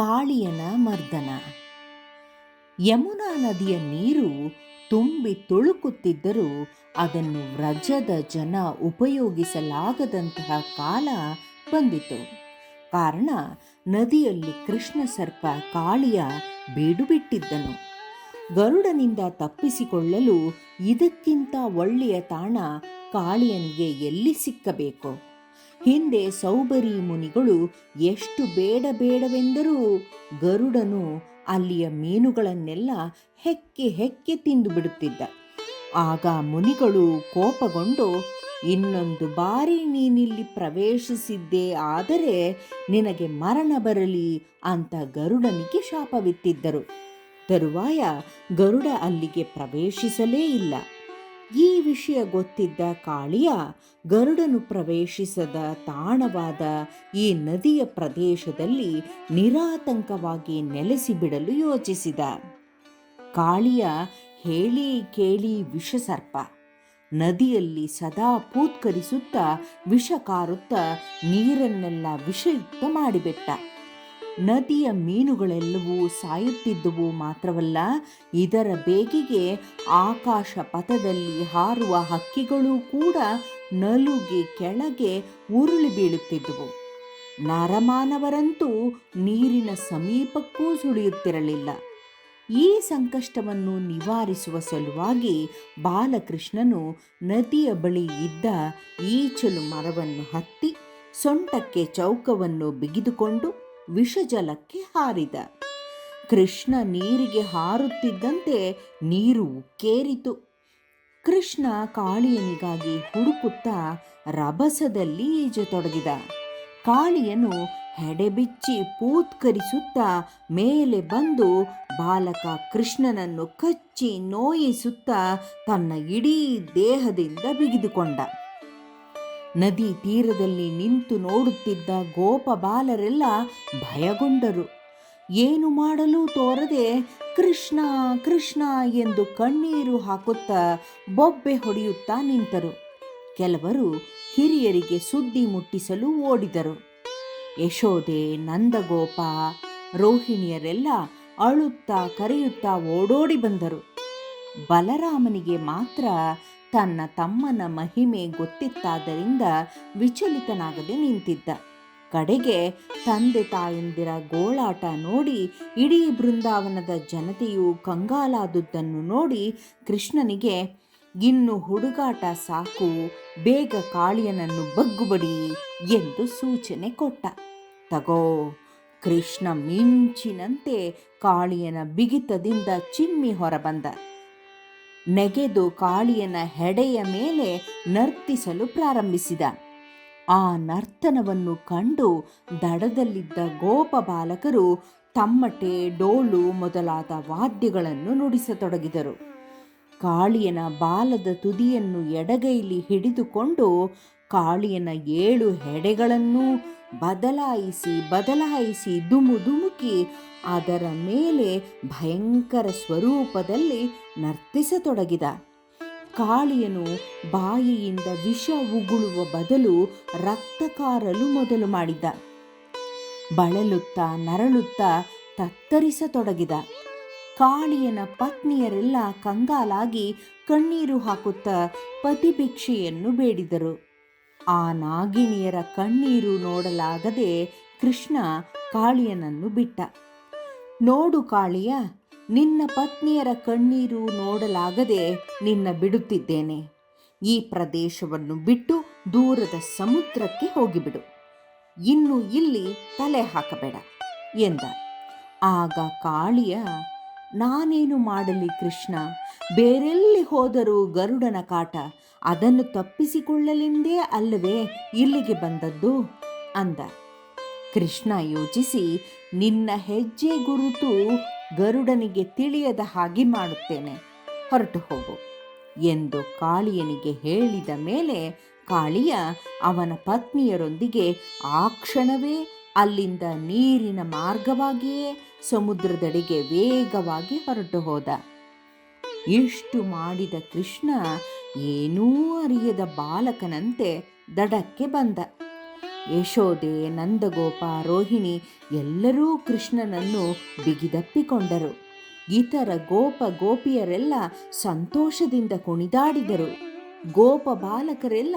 ಕಾಳಿಯನ ಮರ್ದನ. ಯಮುನಾ ನದಿಯ ನೀರು ತುಂಬಿ ತುಳುಕುತ್ತಿದ್ದರೂ ಅದನ್ನು ವ್ರಜದ ಜನ ಉಪಯೋಗಿಸಲಾಗದಂತಹ ಕಾಲ ಬಂದಿತು. ಕಾರಣ, ನದಿಯಲ್ಲಿ ಕೃಷ್ಣ ಸರ್ಪ ಕಾಳಿಯ ಬೀಡುಬಿಟ್ಟಿದ್ದನು. ಗರುಡನಿಂದ ತಪ್ಪಿಸಿಕೊಳ್ಳಲು ಇದಕ್ಕಿಂತ ಒಳ್ಳೆಯ ತಾಣ ಕಾಳಿಯನಿಗೆ ಎಲ್ಲಿ ಸಿಕ್ಕಬೇಕು? ಹಿಂದೆ ಸೌಬರಿ ಮುನಿಗಳು ಎಷ್ಟು ಬೇಡ ಬೇಡವೆಂದರೂ ಗರುಡನು ಅಲ್ಲಿಯ ಮೀನುಗಳನ್ನೆಲ್ಲ ಹೆಕ್ಕಿ ಹೆಕ್ಕಿ ತಿಂದು ಬಿಡುತ್ತಿದ್ದ. ಆಗ ಮುನಿಗಳು ಕೋಪಗೊಂಡು, ಇನ್ನೊಂದು ಬಾರಿ ನೀನಿಲ್ಲಿ ಪ್ರವೇಶಿಸಿದ್ದೇ ಆದರೆ ನಿನಗೆ ಮರಣ ಬರಲಿ ಅಂತ ಗರುಡನಿಗೆ ಶಾಪವಿತ್ತಿದ್ದರು. ತರುವಾಯ ಗರುಡ ಅಲ್ಲಿಗೆ ಪ್ರವೇಶಿಸಲೇ ಇಲ್ಲ. ಈ ವಿಷಯ ಗೊತ್ತಿದ್ದ ಕಾಳಿಯ ಗರುಡನು ಪ್ರವೇಶಿಸದ ತಾಣವಾದ ಈ ನದಿಯ ಪ್ರದೇಶದಲ್ಲಿ ನಿರಾತಂಕವಾಗಿ ನೆಲೆಸಿಬಿಡಲು ಯೋಚಿಸಿದ. ಕಾಳಿಯ ಹೇಳಿ ಕೇಳಿ ವಿಷಸರ್ಪ. ನದಿಯಲ್ಲಿ ಸದಾ ಪೂತ್ಕರಿಸುತ್ತಾ ವಿಷ ಕಾರುತ್ತಾ ನೀರನ್ನೆಲ್ಲ ವಿಷಯುಕ್ತ ಮಾಡಿಬಿಟ್ಟ. ನದಿಯ ಮೀನುಗಳೆಲ್ಲವೂ ಸಾಯುತ್ತಿದ್ದುವು ಮಾತ್ರವಲ್ಲ, ಇದರ ಬೇಗಿಗೆ ಆಕಾಶ ಪಥದಲ್ಲಿ ಹಾರುವ ಹಕ್ಕಿಗಳೂ ಕೂಡ ನಲುಗಿ ಕೆಳಗೆ ಉರುಳಿ ಬೀಳುತ್ತಿದ್ದುವು. ನರಮಾನವರಂತೂ ನೀರಿನ ಸಮೀಪಕ್ಕೂ ಸುಳಿಯುತ್ತಿರಲಿಲ್ಲ. ಈ ಸಂಕಷ್ಟವನ್ನು ನಿವಾರಿಸುವ ಸಲುವಾಗಿ ಬಾಲಕೃಷ್ಣನು ನದಿಯ ಬಳಿ ಇದ್ದ ಈಚಲು ಮರವನ್ನು ಹತ್ತಿ ಸೊಂಟಕ್ಕೆ ಚೌಕವನ್ನು ಬಿಗಿದುಕೊಂಡು ವಿಷಜಲಕ್ಕೆ ಹಾರಿದ. ಕೃಷ್ಣ ನೀರಿಗೆ ಹಾರುತ್ತಿದ್ದಂತೆ ನೀರು ಉಕ್ಕೇರಿತು ಕೃಷ್ಣ ಕಾಳಿಯನಿಗಾಗಿ ಹುಡುಕುತ್ತಾ ರಭಸದಲ್ಲಿ ಈಜತೊಡಗಿದ. ಕಾಳಿಯನು ಹೆಡೆಬಿಚ್ಚಿ ಪೂತ್ಕರಿಸುತ್ತಾ ಮೇಲೆ ಬಂದು ಬಾಲಕ ಕೃಷ್ಣನನ್ನು ಕಚ್ಚಿ ನೋಯಿಸುತ್ತಾ ತನ್ನ ಇಡೀ ದೇಹದಿಂದ ಬಿಗಿದುಕೊಂಡ. ನದಿ ತೀರದಲ್ಲಿ ನಿಂತು ನೋಡುತ್ತಿದ್ದ ಗೋಪಬಾಲರೆಲ್ಲ ಭಯಗೊಂಡರು. ಏನು ಮಾಡಲು ತೋರದೆ ಕೃಷ್ಣ ಕೃಷ್ಣ ಎಂದು ಕಣ್ಣೀರು ಹಾಕುತ್ತಾ ಬೊಬ್ಬೆ ಹೊಡೆಯುತ್ತಾ ನಿಂತರು. ಕೆಲವರು ಹಿರಿಯರಿಗೆ ಸುದ್ದಿ ಮುಟ್ಟಿಸಲು ಓಡಿದರು. ಯಶೋದೆ ನಂದಗೋಪ, ರೋಹಿಣಿಯರೆಲ್ಲ ಅಳುತ್ತಾ ಕರೆಯುತ್ತಾ ಓಡೋಡಿ ಬಂದರು. ಬಲರಾಮನಿಗೆ ಮಾತ್ರ ತನ್ನ ತಮ್ಮನ ಮಹಿಮೆ ಗೊತ್ತಿತ್ತಾದ್ದರಿಂದ ವಿಚಲಿತನಾಗದೆ ನಿಂತಿದ್ದ. ಕಡೆಗೆ ತಂದೆ ತಾಯಂದಿರ ಗೋಳಾಟ ನೋಡಿ ಇಡೀ ಬೃಂದಾವನದ ಜನತೆಯು ಕಂಗಾಲಾದುದನ್ನು ನೋಡಿ ಕೃಷ್ಣನಿಗೆ, ಇನ್ನು ಹುಡುಗಾಟ ಸಾಕು, ಬೇಗ ಕಾಳಿಯನನ್ನು ಬಗ್ಗುಬಡಿ ಎಂದು ಸೂಚನೆ ಕೊಟ್ಟ. ತಗೋ, ಕೃಷ್ಣ ಮಿಂಚಿನಂತೆ ಕಾಳಿಯನ ಬಿಗಿತದಿಂದ ಚಿಮ್ಮಿ ಹೊರಬಂದ. ನೆಗೆದು ಕಾಳಿಯನ ಹೆಡೆಯ ಮೇಲೆ ನರ್ತಿಸಲು ಪ್ರಾರಂಭಿಸಿದ. ಆ ನರ್ತನವನ್ನು ಕಂಡು ದಡದಲ್ಲಿದ್ದ ಗೋಪ ಬಾಲಕರು ತಮ್ಮಟೆ ಡೋಲು ಮೊದಲಾದ ವಾದ್ಯಗಳನ್ನು ನುಡಿಸತೊಡಗಿದರು. ಕಾಳಿಯನ ಬಾಲದ ತುದಿಯನ್ನು ಎಡಗೈಲಿ ಹಿಡಿದುಕೊಂಡು ಕಾಳಿಯನ ಏಳು ಹೆಡೆಗಳನ್ನು ಬದಲಾಯಿಸಿ ಬದಲಾಯಿಸಿ ದುಮು ದುಮುಕಿ ಅದರ ಮೇಲೆ ಭಯಂಕರ ಸ್ವರೂಪದಲ್ಲಿ ನರ್ತಿಸತೊಡಗಿದ. ಕಾಳಿಯನು ಬಾಯಿಯಿಂದ ವಿಷ ಉಗುಳುವ ಬದಲು ರಕ್ತ ಕಾರಲು ಮೊದಲು ಮಾಡಿದ. ಬಳಲುತ್ತಾ ನರಳುತ್ತಾ ತತ್ತರಿಸತೊಡಗಿದ. ಕಾಳಿಯನ ಪತ್ನಿಯರೆಲ್ಲ ಕಂಗಾಲಾಗಿ ಕಣ್ಣೀರು ಹಾಕುತ್ತಾ ಪತಿಭಿಕ್ಷೆಯನ್ನು ಬೇಡಿದರು. ಆ ನಾಗಿಣಿಯರ ಕಣ್ಣೀರು ನೋಡಲಾಗದೆ ಕೃಷ್ಣ ಕಾಳಿಯನನ್ನು ಬಿಟ್ಟ. ನೋಡು ಕಾಳಿಯ, ನಿನ್ನ ಪತ್ನಿಯರ ಕಣ್ಣೀರು ನೋಡಲಾಗದೆ ನಿನ್ನ ಬಿಡುತ್ತಿದ್ದೇನೆ. ಈ ಪ್ರದೇಶವನ್ನು ಬಿಟ್ಟು ದೂರದ ಸಮುದ್ರಕ್ಕೆ ಹೋಗಿಬಿಡು. ಇನ್ನು ಇಲ್ಲಿ ತಲೆ ಹಾಕಬೇಡ ಎಂದ. ಆಗ ಕಾಳಿಯ ನಾನೇನು ಮಾಡಲಿ ಕೃಷ್ಣ? ಬೇರೆಲ್ಲಿ ಹೋದರೂ ಗರುಡನ ಕಾಟ. ಅದನ್ನು ತಪ್ಪಿಸಿಕೊಳ್ಳಲೆಂದೇ ಅಲ್ಲವೇ ಇಲ್ಲಿಗೆ ಬಂದದ್ದು? ಅಂದ. ಕೃಷ್ಣ ಯೋಚಿಸಿ, ನಿನ್ನ ಹೆಜ್ಜೆ ಗುರುತು ಗರುಡನಿಗೆ ತಿಳಿಯದ ಹಾಗೆ ಮಾಡುತ್ತೇನೆ. ಹೊರಟು ಹೋಗು ಎಂದು ಕಾಳಿಯನಿಗೆ ಹೇಳಿದ ಮೇಲೆ ಕಾಳಿಯ ಅವನ ಪತ್ನಿಯರೊಂದಿಗೆ ಆ ಕ್ಷಣವೇ ಅಲ್ಲಿಂದ ನೀರಿನ ಮಾರ್ಗವಾಗಿಯೇ ಸಮುದ್ರದಡಿಗೆ ವೇಗವಾಗಿ ಹೊರಟು ಹೋದ. ಇಷ್ಟು ಮಾಡಿದ ಕೃಷ್ಣ ಏನೂ ಅರಿಯದ ಬಾಲಕನಂತೆ ದಡಕ್ಕೆ ಬಂದ. ಯಶೋದೆ ನಂದಗೋಪ, ರೋಹಿಣಿ ಎಲ್ಲರೂ ಕೃಷ್ಣನನ್ನು ಬಿಗಿದಪ್ಪಿಕೊಂಡರು. ಇತರ ಗೋಪ ಗೋಪಿಯರೆಲ್ಲ ಸಂತೋಷದಿಂದ ಕುಣಿದಾಡಿದರು. ಗೋಪ ಬಾಲಕರೆಲ್ಲ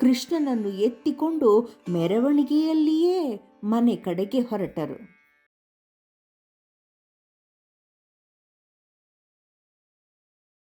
ಕೃಷ್ಣನನ್ನು ಎತ್ತಿಕೊಂಡು ಮೆರವಣಿಗೆಯಲ್ಲಿಯೇ ಮನೆ ಕಡೆಗೆ ಹೊರಟರು.